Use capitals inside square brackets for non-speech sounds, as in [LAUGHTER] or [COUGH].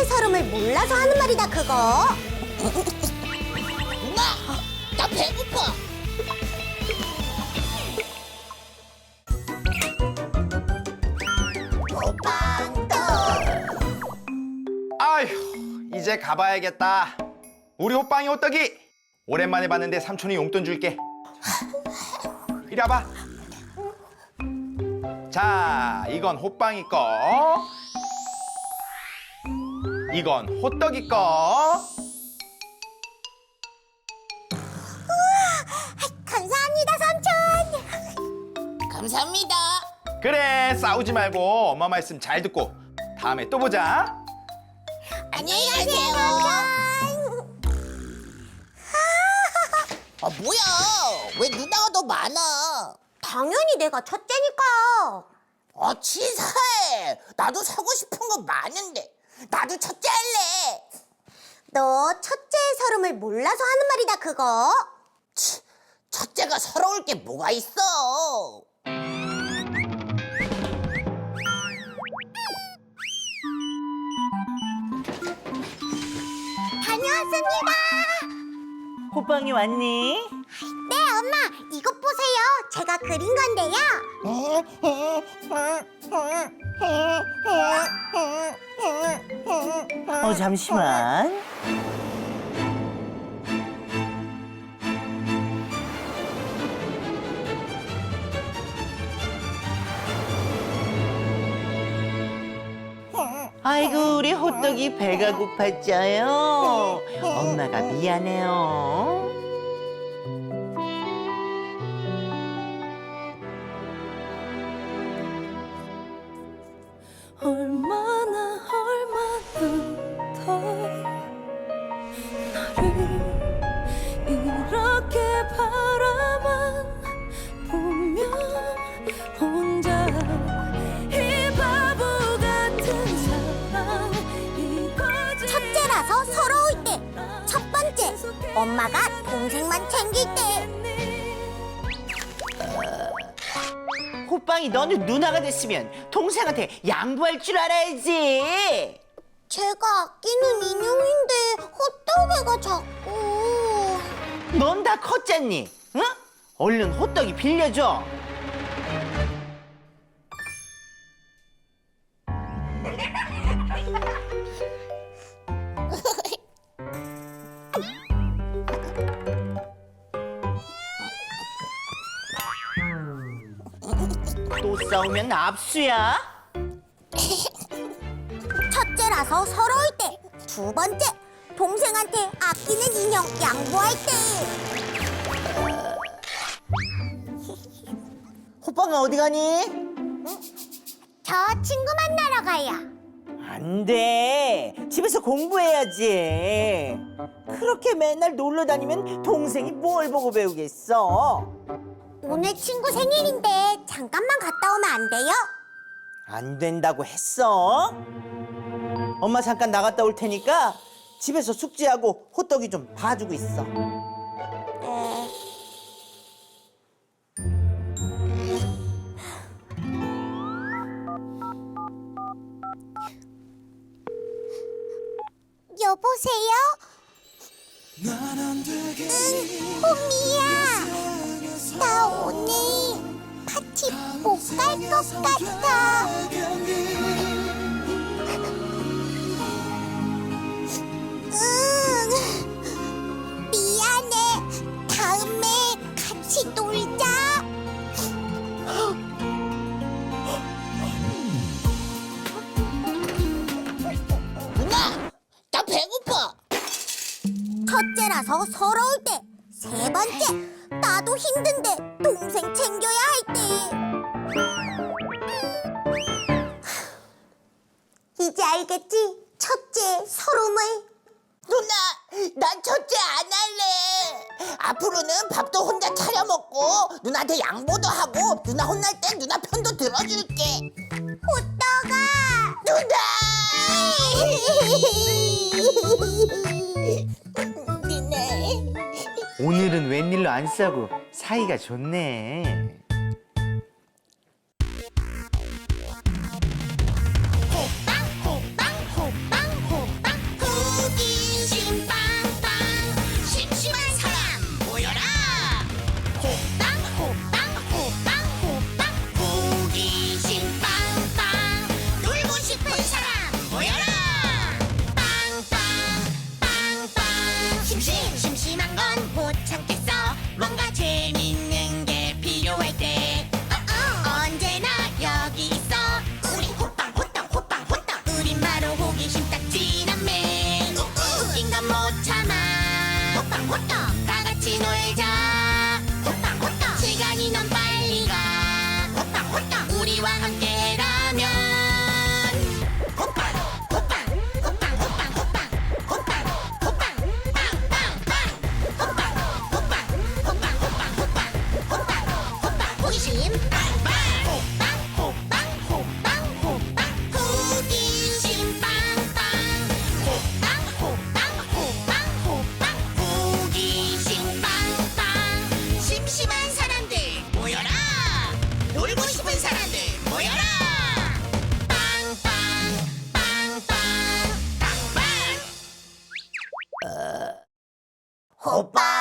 첫째의 서름을 몰라서 하는 말이다 그거. 누나, 나 배고파. 호빵도. 아휴 이제 가봐야겠다 우리 호빵이 호떡이 오랜만에 봤는데 삼촌이 용돈 줄게 이리 와봐 자 이건 호빵이 거 이건 호떡이 거 감사합니다 삼촌. 감사합니다. 그래 싸우지 말고 엄마 말씀 잘 듣고 다음에 또 보자 안녕히 가세요. 아, 뭐야? 왜 누나가 더 많아? 당연히 내가 첫째니까. 아, 치사해. 나도 사고 싶은 거 많은데. 나도 첫째 할래. 너 첫째의 서름을 몰라서 하는 말이다 그거. 치, 첫째가 서러울 게 뭐가 있어? 다녀왔습니다. 호빵이 왔니? 네 엄마 이것 보세요. 제가 그린 건데요. 어 잠시만. 아이고 우리 호떡이 배가 고팠죠요. 엄마가 미안해요. 이렇게 바라만 보면 혼자 이 바보 같은 사랑 이거지 첫째라서 서러울 때. 첫 번째 엄마가 동생만 챙길 때. 호빵이 너는 누나가 됐으면 동생한테 양보할 줄 알아야지. 제가 아끼는 인형인데 호떡이가 자꾸. 넌 다 컸잖니? 응? 얼른 호떡이 빌려줘. 또 싸우면 압수야. 첫째라서 서러울 때. 두 번째 동생한테 아끼는 인형 양보할 때. [LAUGHS] 호빵아 어디 가니? 저 친구 만나러 가요. 안 돼. 집에서 공부해야지. 그렇게 맨날 놀러 다니면 동생이 뭘 보고 배우겠어? 오늘 친구 생일인데 잠깐만 갔다 오면 안 돼요? 안 된다고 했어? 엄마 잠깐 나갔다 올 테니까 집에서 숙제하고 호떡이 좀 봐주고 있어. 네. 여보세요? 응, 호미야. 나 오늘 파티 못 갈 것 같아. 첫째라서 서러울 때. 세 번째, 나도 힘든데 동생 챙겨야 할 때. 이제 알겠지? 첫째 서름을. 누나, 난 첫째 안 할래. 앞으로는 밥도 혼자 차려 먹고 누나한테 양보도 하고 누나 혼날 땐 누나 편도 들어줄게. 호떡아! 누나. [LAUGHS] 오늘은 웬일로 안 싸고 사이가 좋네. 호빵